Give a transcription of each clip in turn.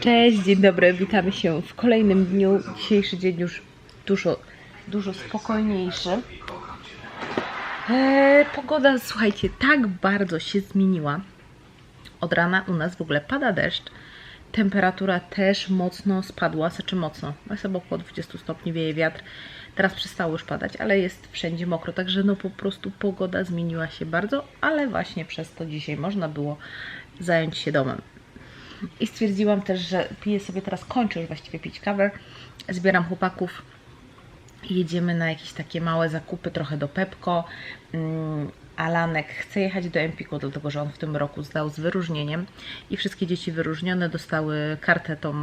Cześć, dzień dobry, witamy się w kolejnym dniu. Dzisiejszy dzień już dużo, dużo spokojniejszy. Eee, pogoda, słuchajcie, tak bardzo się zmieniła. Od rana u nas w ogóle pada deszcz. Temperatura też mocno spadła, znaczy mocno, no chyba około 20 stopni, wieje wiatr. Teraz przestało już padać, ale jest wszędzie mokro, także no po prostu pogoda zmieniła się bardzo, ale właśnie przez to dzisiaj można było zająć się domem. I stwierdziłam też, że piję sobie teraz, kończę już właściwie pić kawę, zbieram chłopaków jedziemy na jakieś takie małe zakupy, trochę do Pepko. Mm, Alanek chce jechać do Empiku, dlatego że on w tym roku zdał z wyróżnieniem i wszystkie dzieci wyróżnione dostały kartę tą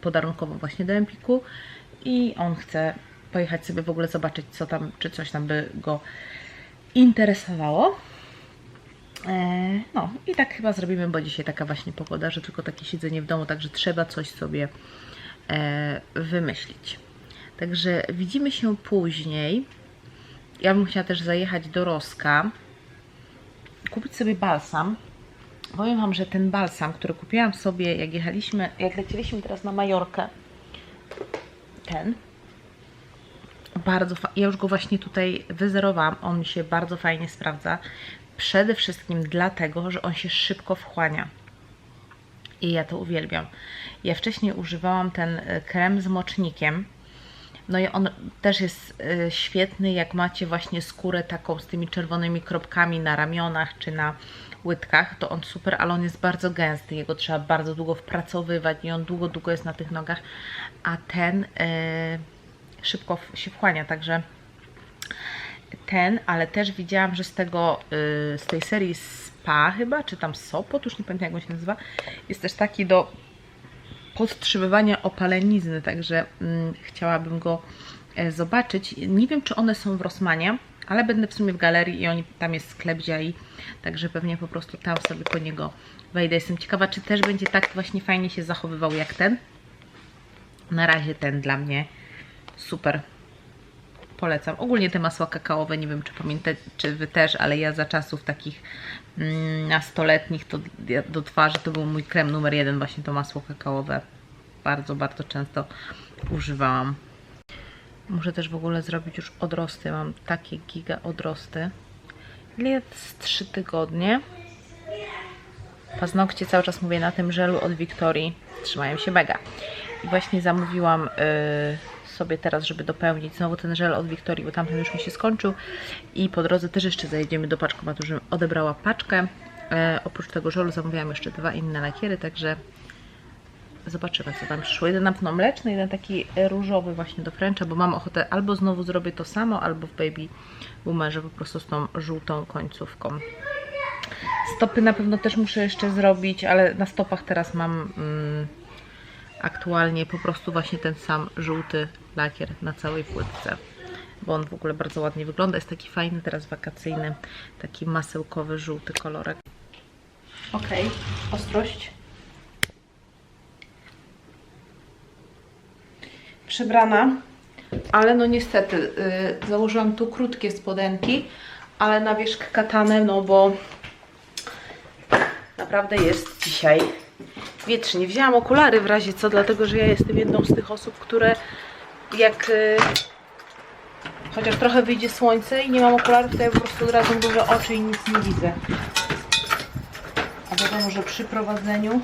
podarunkową właśnie do Empiku i on chce pojechać sobie w ogóle zobaczyć, co tam, czy coś tam by go interesowało. E, No i tak chyba zrobimy, bo dzisiaj taka właśnie pogoda, że tylko takie siedzenie w domu, także trzeba coś sobie e, wymyślić. Także widzimy się później. Ja bym chciała też zajechać do Roska, kupić sobie balsam. Powiem Wam, że ten balsam, który kupiłam sobie, jak jechaliśmy, jak leciliśmy teraz na Majorkę, ten, bardzo ja już go właśnie tutaj wyzerowałam, on mi się bardzo fajnie sprawdza. Przede wszystkim dlatego, że on się szybko wchłania. I ja to uwielbiam. Ja wcześniej używałam ten e, krem z mocznikiem. No i on też jest e, świetny, jak macie właśnie skórę taką z tymi czerwonymi kropkami na ramionach czy na łydkach, to on super, ale on jest bardzo gęsty. Jego trzeba bardzo długo wpracowywać i on długo, długo jest na tych nogach. A ten e, szybko się wchłania, także ten, ale też widziałam, że z tego, y, z tej serii Spa chyba, czy tam Sopot, już nie pamiętam jak on się nazywa, jest też taki do podtrzymywania opalenizny, także mm, chciałabym go e, zobaczyć. Nie wiem, czy one są w Rossmanie, ale będę w sumie w galerii i oni, tam jest sklep Ziai, także pewnie po prostu tam sobie po niego wejdę. Jestem ciekawa, czy też będzie tak właśnie fajnie się zachowywał jak ten. Na razie ten dla mnie super polecam. Ogólnie te masła kakaowe, nie wiem czy pamiętacie, czy Wy też, ale ja za czasów takich mm, nastoletnich to do twarzy to był mój krem numer jeden, właśnie to masło kakaowe. Bardzo, bardzo często używałam. Muszę też w ogóle zrobić już odrosty. Mam takie giga odrosty. Ile jest 3 tygodnie? Paznokcie cały czas mówię na tym żelu od Wiktorii. Trzymają się mega. I właśnie zamówiłam y, sobie teraz, żeby dopełnić znowu ten żel od Wiktorii, bo tamten już mi się skończył. I po drodze też jeszcze zajedziemy do paczkomatu, żebym odebrała paczkę. E, oprócz tego żelu zamówiłam jeszcze dwa inne lakiery, także zobaczymy co tam przyszło. Jeden na mleczny, jeden taki różowy właśnie do fręcza, bo mam ochotę albo znowu zrobię to samo, albo w Baby Boomerze po prostu z tą żółtą końcówką. Stopy na pewno też muszę jeszcze zrobić, ale na stopach teraz mam mm, aktualnie po prostu właśnie ten sam żółty lakier na całej płytce. Bo on w ogóle bardzo ładnie wygląda. Jest taki fajny, teraz wakacyjny, taki masełkowy, żółty kolorek. Ok, ostrość. Przebrana, ale no niestety y, założyłam tu krótkie spodenki, ale na wierzch katanę, no bo naprawdę jest dzisiaj wietrznie. Wzięłam okulary w razie co, dlatego że ja jestem jedną z tych osób, które jak y, chociaż trochę wyjdzie słońce i nie mam okularów, to ja po prostu od razu duże oczy i nic nie widzę. A wiadomo, że przy prowadzeniu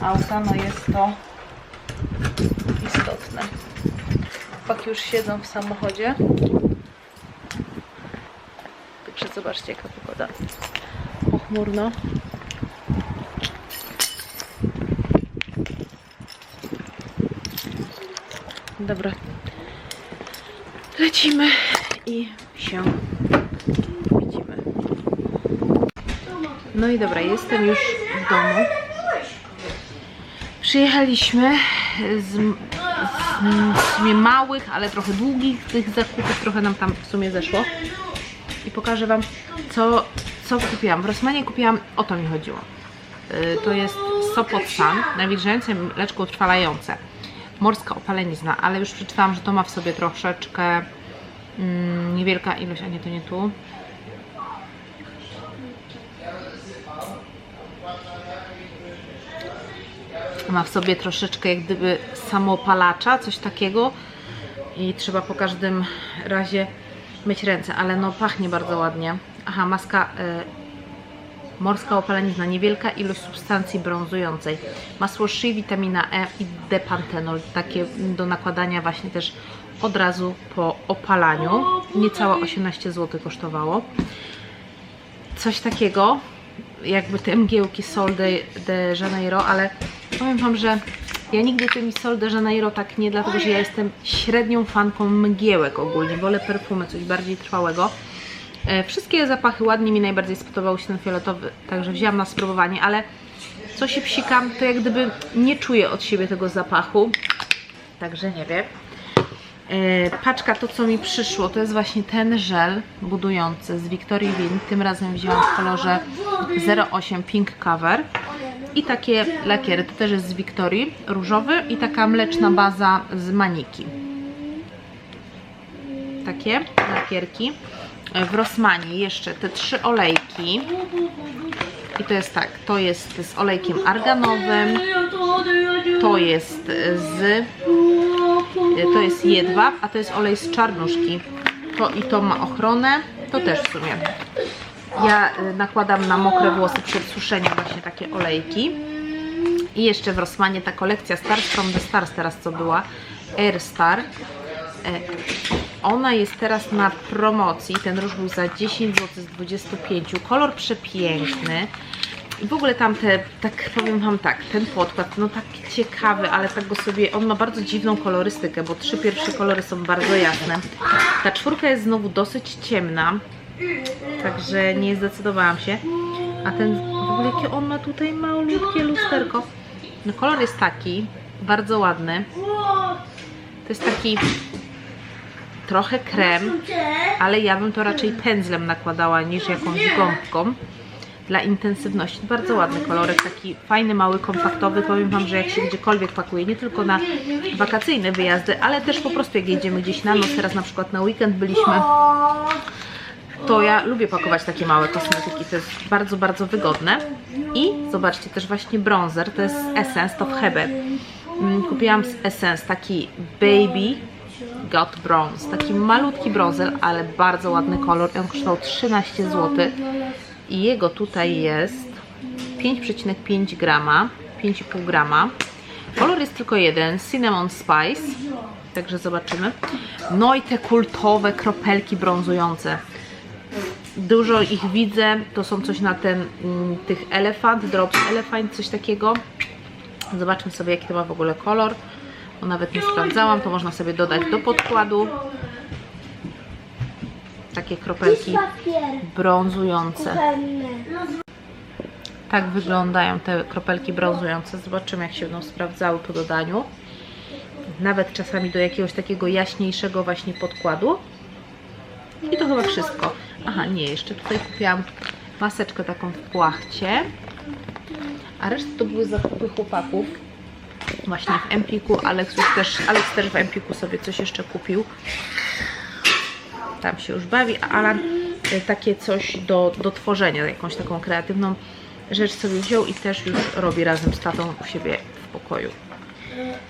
auta no jest to istotne. Chłopaki już siedzą w samochodzie. Także zobaczcie jaka pogoda. Pochmurno. Dobra. Lecimy i się widzimy. No i dobra, jestem już w domu. Przyjechaliśmy z, z, w sumie małych, ale trochę długich tych zakupów, trochę nam tam w sumie zeszło. I pokażę Wam, co, co kupiłam. W Rossmanie kupiłam, o to mi chodziło. Y, To jest Sopot Sun, nawilżające mleczko utrwalające. Morska opalenizna, ale już przeczytałam, że to ma w sobie troszeczkę mm, niewielka ilość, a nie to nie tu. Ma w sobie troszeczkę jak gdyby samopalacza, coś takiego. I trzeba po każdym razie myć ręce, ale no pachnie bardzo ładnie. Aha, maska e, morska opalenizna, niewielka ilość substancji brązującej. Masło shea, witamina E i depantenol, takie do nakładania właśnie też od razu po opalaniu. Niecałe 18 zł kosztowało. Coś takiego, jakby te mgiełki Sol de, de Janeiro, ale powiem Wam, że ja nigdy tymi Sol de Janeiro tak nie, dlatego że ja jestem średnią fanką mgiełek ogólnie. Wolę perfumy, coś bardziej trwałego. E, Wszystkie zapachy ładnie mi najbardziej spodobał się ten fioletowy, także wzięłam na spróbowanie, ale co się psikam, to jak gdyby nie czuję od siebie tego zapachu, także nie wiem. E, Paczka, to co mi przyszło, to jest właśnie ten żel budujący z Victoria Wind. Tym razem wzięłam w kolorze 08 Pink Cover. I takie lakiery, to też jest z Victorii, różowy i taka mleczna baza z Maniki. Takie lakierki. E, W Rossmanie jeszcze te trzy olejki. I to jest tak, to jest z olejkiem arganowym, to jest z to jest jedwab, a to jest olej z czarnuszki. To i to ma ochronę, to też w sumie. Ja y, nakładam na mokre włosy przed suszeniem właśnie takie olejki. I jeszcze w Rossmanie ta kolekcja Stars from the Stars teraz co była, Air Star. Ona jest teraz na promocji, ten róż był za 10 zł z 25, kolor przepiękny. I w ogóle tam te, tak powiem Wam tak, ten podkład, no tak ciekawy, ale tak go sobie, on ma bardzo dziwną kolorystykę, bo trzy pierwsze kolory są bardzo jasne. Ta czwórka jest znowu dosyć ciemna, także nie zdecydowałam się. A ten, w ogóle jakie on ma tutaj malutkie lusterko. No kolor jest taki, bardzo ładny. To jest taki trochę krem, ale ja bym to raczej pędzlem nakładała niż jakąś gąbką dla intensywności. Bardzo ładny kolorek, taki fajny, mały, kompaktowy. Powiem Wam, że jak się gdziekolwiek pakuje, nie tylko na wakacyjne wyjazdy, ale też po prostu jak jedziemy gdzieś na noc, teraz na przykład na weekend byliśmy, to ja lubię pakować takie małe kosmetyki, to jest bardzo, bardzo wygodne. I zobaczcie, też właśnie bronzer, to jest Essence, to w Hebe. Mm, Kupiłam z Essence taki Baby Got Bronze, taki malutki bronzer, ale bardzo ładny kolor. On kosztował 13 zł i jego tutaj jest 5,5 grama, 5,5 grama. Kolor jest tylko jeden, Cinnamon Spice, także zobaczymy. No i te kultowe kropelki brązujące. Dużo ich widzę, to są coś na ten, mm, tych elefant, drops elephant, coś takiego. Zobaczmy sobie jaki to ma w ogóle kolor, bo nawet nie sprawdzałam, to można sobie dodać do podkładu. Takie kropelki brązujące. Tak wyglądają te kropelki brązujące. Zobaczymy, jak się będą sprawdzały po dodaniu. Nawet czasami do jakiegoś takiego jaśniejszego właśnie podkładu. I to chyba wszystko. Aha, nie, jeszcze tutaj kupiłam maseczkę taką w płachcie. A reszta to były zakupy chłopaków. Właśnie w Empiku. Alex też, Alex też w Empiku sobie coś jeszcze kupił. Tam się już bawi, a Alan e, takie coś do, do tworzenia, jakąś taką kreatywną rzecz sobie wziął i też już robi razem z tatą u siebie w pokoju.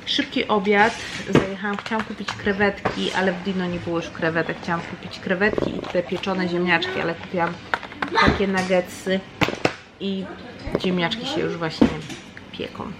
Szybki obiad. Zajechałam, chciałam kupić krewetki, ale w Dino nie było już krewetek. Chciałam kupić krewetki i te pieczone ziemniaczki, ale kupiłam takie nuggetsy i ziemniaczki się już właśnie pieką.